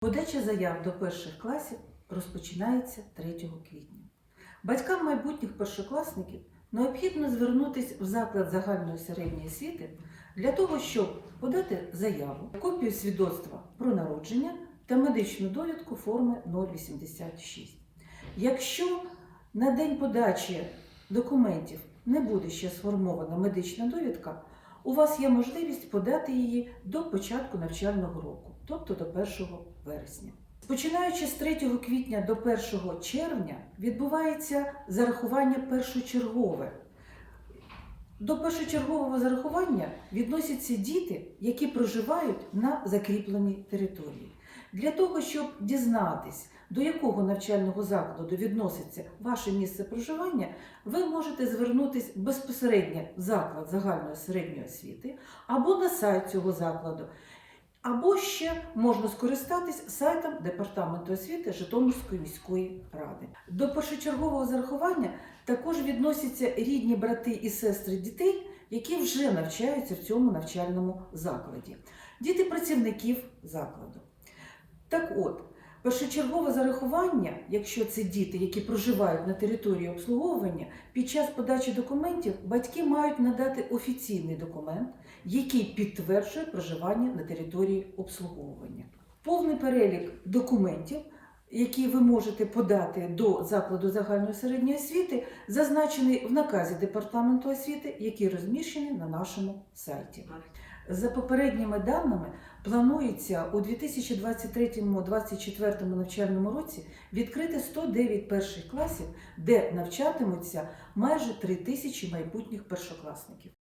Подача заяв до перших класів розпочинається 3 квітня. Батькам майбутніх першокласників необхідно звернутися в заклад загальної середньої освіти для того, щоб подати заяву, копію свідоцтва про народження та медичну довідку форми 086. Якщо на день подачі документів не буде ще сформована медична довідка, у вас є можливість подати її до початку навчального року, тобто до 1 вересня. Починаючи з 3 квітня до 1 червня відбувається зарахування першочергове. До першочергового зарахування відносяться діти, які проживають на закріпленій території. Для того, щоб дізнатись, до якого навчального закладу відноситься ваше місце проживання, ви можете звернутися безпосередньо в заклад загальної середньої освіти або на сайт цього закладу, або ще можна скористатись сайтом Департаменту освіти Житомирської міської ради. До першочергового зарахування також відносяться рідні брати і сестри дітей, які вже навчаються в цьому навчальному закладі, діти працівників закладу. Так от, першочергове зарахування, якщо це діти, які проживають на території обслуговування, під час подачі документів батьки мають надати офіційний документ, який підтверджує проживання на території обслуговування. Повний перелік документів, які ви можете подати до закладу загальної середньої освіти, зазначений в наказі Департаменту освіти, який розміщений на нашому сайті. За попередніми даними, планується у 2023-2024 навчальному році відкрити 109 перших класів, де навчатимуться майже 3 тисячі майбутніх першокласників.